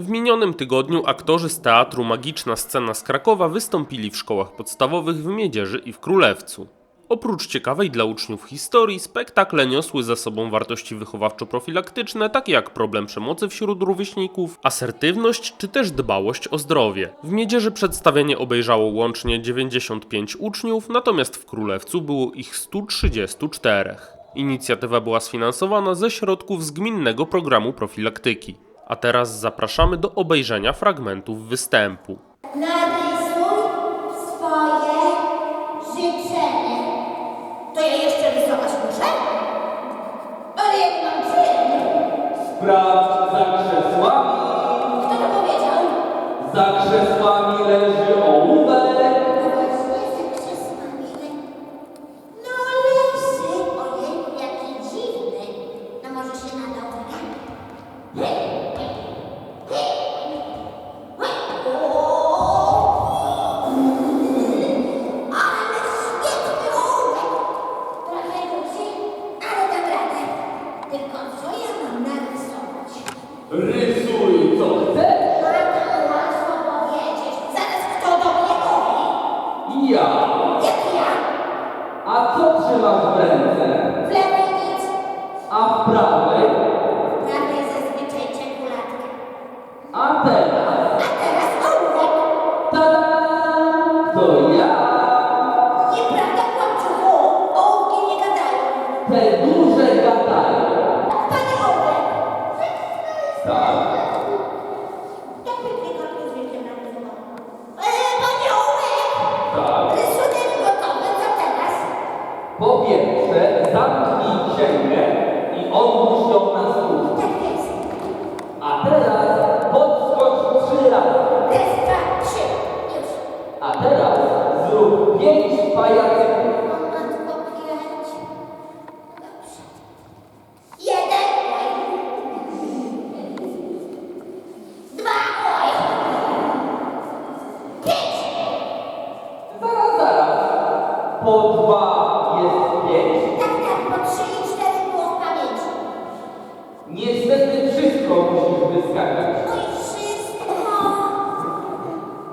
W minionym tygodniu aktorzy z teatru Magiczna Scena z Krakowa wystąpili w szkołach podstawowych w Miedzierzy i w Królewcu. Oprócz ciekawej dla uczniów historii, spektakle niosły za sobą wartości wychowawczo-profilaktyczne, takie jak problem przemocy wśród rówieśników, asertywność czy też dbałość o zdrowie. W Miedzierzy przedstawienie obejrzało łącznie 95 uczniów, natomiast w Królewcu było ich 134. Inicjatywa była sfinansowana ze środków z gminnego programu profilaktyki. A teraz zapraszamy do obejrzenia fragmentów występu. Narysuj swoje życzenie. To ja jeszcze rysować muszę? Ale ja nie mam czym. Sprawdź za krzesłami, Kto to powiedział? za krzesłami leży ołówek. Ja. Jak ja? A co trzymasz w ręce? W lewej nic. A w prawej? Pierwsze, zamknij księgę i odłóż ją na stół. Tak jest. A teraz podskocz trzy razy. Raz, dwa, trzy. Już. A teraz zrób pięć pajacyków. Po dwa jest pięć. Tak, tak, po trzy i cztery było w pamięci. Niestety wszystko musisz wyskakać. No i wszystko.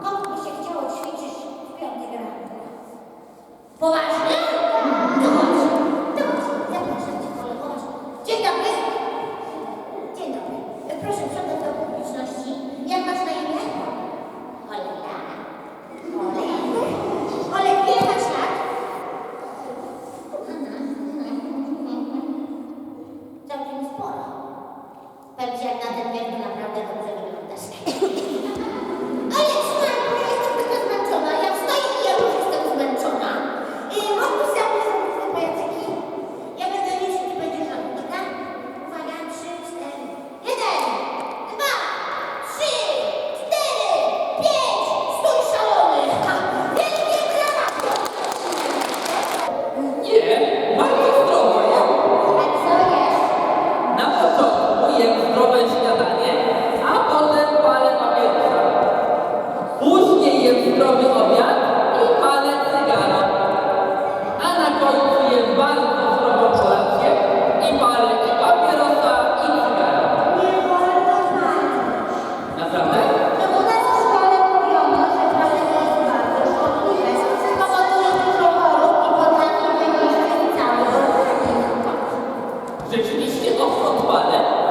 Komu by się chciało ćwiczyć w piątek rano? Poważnie?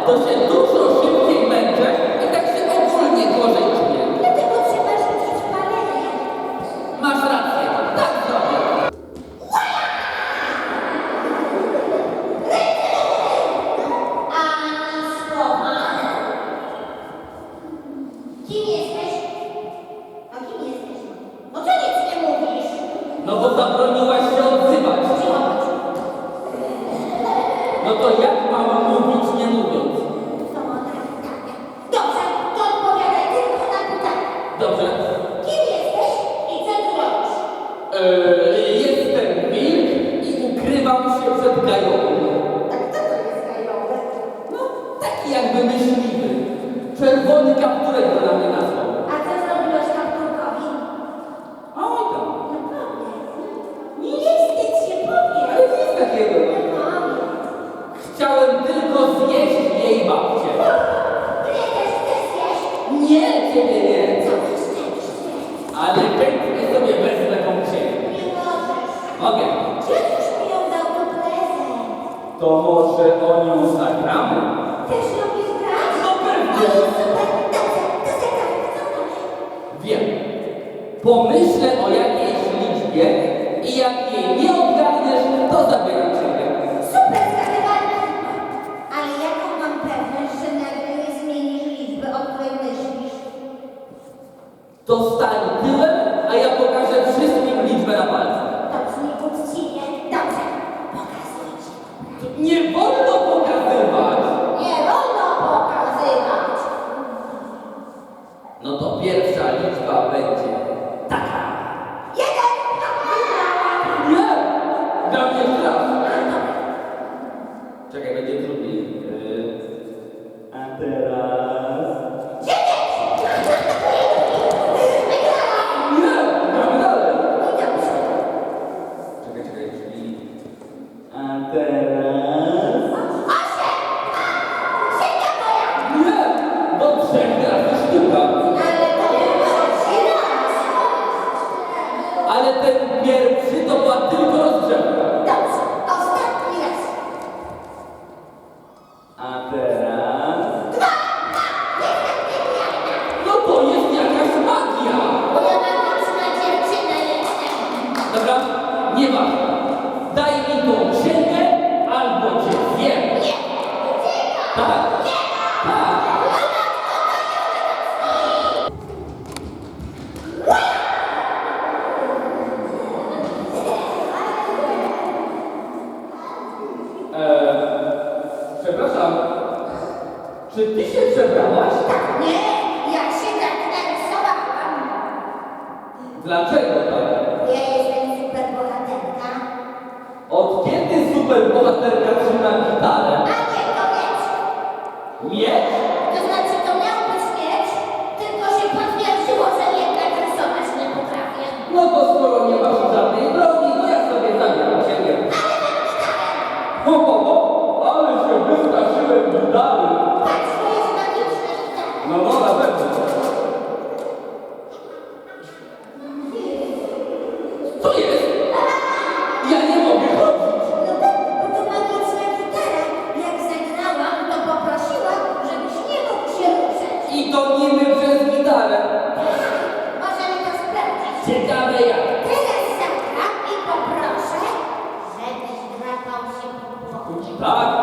To się dużo szybciej męczę i tak się ogólnie gorzej czuję. Dlatego trzeba rzucić palenie. Masz rację, tak zrobię. Ani słowa. Kim jesteś? A kim jesteś? No co nic nie mówisz? No bo zabroniłaś się odzywać. No to jak mam mówić mówiąc? To tak. Dobrze, to odpowiadaj tylko na pytanie. Dobrze. Kim jesteś i co tu robisz? Eee, jestem wilk i ukrywam się przed gajową. Tak, kto to jest gajowy? No, taki jakby myśliwy. Czerwony kapturek na mnie nazwał. Pomyślę o jakiejś liczbie i jak jej nie odgadniesz, to zabieram ciebie. Super zgadywanie! Ale jaką mam pewność, że nagle nie zmienisz liczby, o której myślisz? To stań tyłem Dlaczego tak? Ja jestem superbohaterka. Od kiedy superbohaterka? Ciekawe jak. Teraz zagram i poproszę, żebyś drapał się po. Tak.